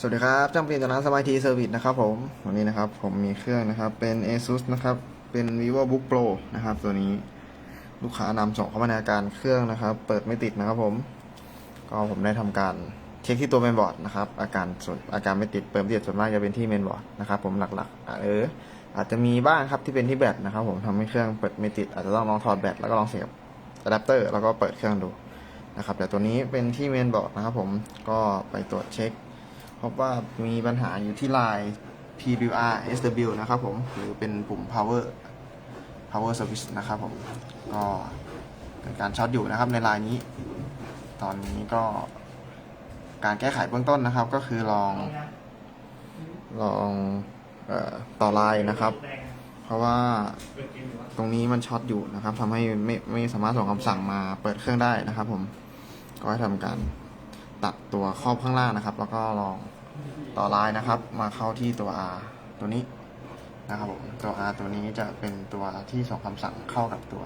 สวัสดีครับจ้างเปลี่ยนจากร้านสมาร์ททีเซอร์วิสนะครับผมวันนี้นะครับผมมีเครื่องนะครับเป็น ASUS นะครับเป็น vivo book pro นะครับตัวนี้ลูกค้านำส่งเข้ามาในอาการเครื่องนะครับ เปิดไม่ติดนะครับผม ก็ผมได้ทำการเช็คที่ตัวเมนบอร์ดนะครับอาการส่วนอาการไม่ติดเปิดไม่ติดส่วนมากจะเป็นที่เมนบอร์ดนะครับผมหลักๆเอออาจจะมีบ้างครับที่เป็นที่แบตนะครับ ผมทำให้เครื่องเปิดไม่ติดอาจจะต้องลองถอดแบตแล้วก็ลองเสียบอะแดปเตอร์แล้วก็เปิดเครื่องดูนะครับแต่ตัวนี้เป็นที่เมนบอร์ดนะครับผมก็ไปตรวจเช็ค พบว่ามีปัญหาอยู่ที่ลาย PWR SW นะครับผม หรือเป็นปุ่ม power power switch นะครับผม ก็เป็นการช็อตอยู่นะครับในลายนี้ ตอนนี้ก็การแก้ไขเบื้องต้นนะครับ ก็คือลอง ลองออต่อลายนะครับ เพราะว่าตรงนี้มันช็อตอยู่นะครับทำให้ไม่ไม่สามารถส่งคำสั่งมาเปิดเครื่องได้นะครับผม ก็ให้ทำการ ตัดตัวครอบข้างล่างนะครับ แล้วก็ลองต่อลายนะครับ มาเข้าที่ตัว R ตัวนี้นะครับผมตัว R ตัวนี้จะเป็นตัวที่ส่งคำสั่งเข้ากับตัว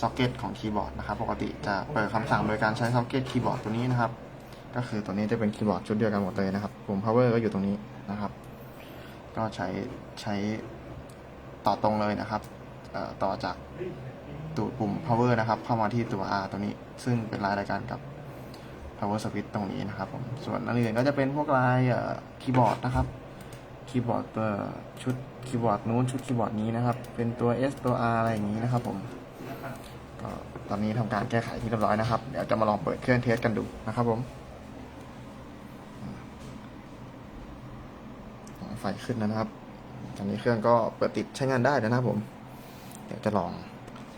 ซ็อกเก็ตของคีย์บอร์ดนะครับ ปกติจะเปิดคำสั่งโดยการใช้ซ็อกเก็ตคีย์บอร์ดตัวนี้นะครับ ก็คือตัวนี้จะเป็นคีย์บอร์ดชุดเดียวกันหมดเลยนะครับปุ่ม power ก็อยู่ตรงนี้นะครับ ก็ใช้ใช้ต่อตรงเลยนะครับต่อจากตูดปุ่ม power นะครับ เข้ามาที่ตัว R ตัวนี้ ซึ่งเป็นลายรายการกับ power switch ตรงนี้นะครับผม ส่วนอันอื่นก็จะเป็นพวกลายคีย์บอร์ดนะครับ คีย์บอร์ดตัวชุดคีย์บอร์ดนู้นชุดคีย์บอร์ดนี้นะครับ เป็นตัว S ตัว R อะไรอย่างนี้นะครับผมก็ตอนนี้ทำการแก้ไขที่เรียบร้อยนะครับ เดี๋ยวจะมาลองเปิดเครื่องเทสกันดูนะครับผมไฟขึ้นนะครับ ตอนนี้เครื่องก็เปิดติดใช้งานได้แล้วนะครับผม เดี๋ยวจะลอง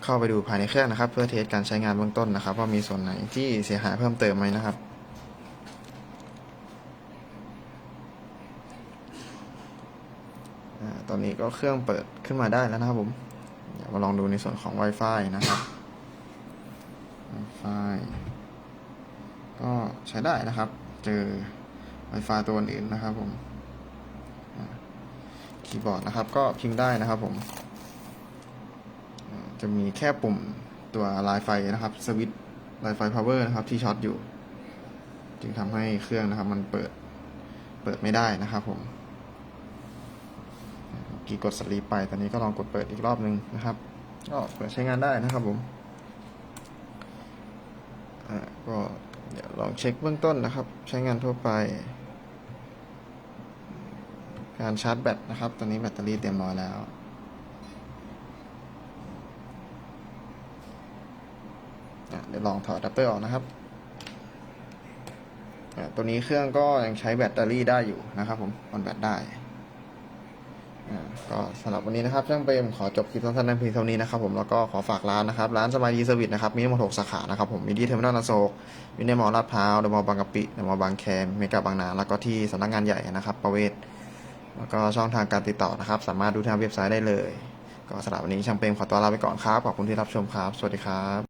เข้าไปดูภายในเครื่องนะครับ เพื่อเทสการใช้งานเบื้องต้นนะครับ ว่ามีส่วนไหนที่เสียหายเพิ่มเติมไหมนะครับตอนนี้ก็เครื่องเปิดขึ้นมาได้แล้วนะครับผมเดี๋ยวมาลองดูในส่วนของ Wi-Fi นะครับ Wi-Fi ก็ใช้ได้นะครับ เจอ Wi-Fi ตัวอื่นนะครับผมคีย์บอร์ดนะครับ ก็พิมพ์ได้นะครับผม จะมีแค่ปุ่มตัวลายไฟนะครับสวิตช์ลายไฟ power นะครับที่ช็อตอยู่ จึงทำให้เครื่องนะครับ มันเปิดเปิดไม่ได้นะครับผมกี่กดสลีปไป ตอนนี้ก็ลองกดเปิดอีกรอบนึงนะครับ ก็เปิดใช้งานได้นะครับผมก็เดี๋ยวลองเช็คเบื้องต้นนะครับ ใช้งานทั่วไป การชาร์จแบตนะครับ ตอนนี้แบตเตอรี่เต็มร้อยแล้ว อะ เดี๋ยวลองถอดอะแดปเตอร์ออกนะครับตัวนี้เครื่องก็ยังใช้แบตเตอรี่ได้อยู่นะครับผมออนแบตได้ก็สำหรับวันนี้นะครับช่างเปรมขอจบคลิปสั้นๆในเพียงเท่านี้นะครับผมแล้วก็ขอฝากร้านนะครับร้านสบายดีเซอร์วิสนะครับมีทั้งหมด 6 สาขานะครับผมมีที่เทอร์มินอลอโศกมีในมอลลาดพร้าวเดมอลบางกะปิเดมอลบางแคมเมกะบางนาแล้วก็ที่สำนักงานใหญ่นะครับ ประเวศแล้วก็ช่องทางการติดต่อนะครับ สามารถดูทางเว็บไซต์ได้เลย ก็สำหรับวันนี้ช่างเปรมขอตัวลาไปก่อนครับขอบคุณที่รับชมครับ สวัสดีครับ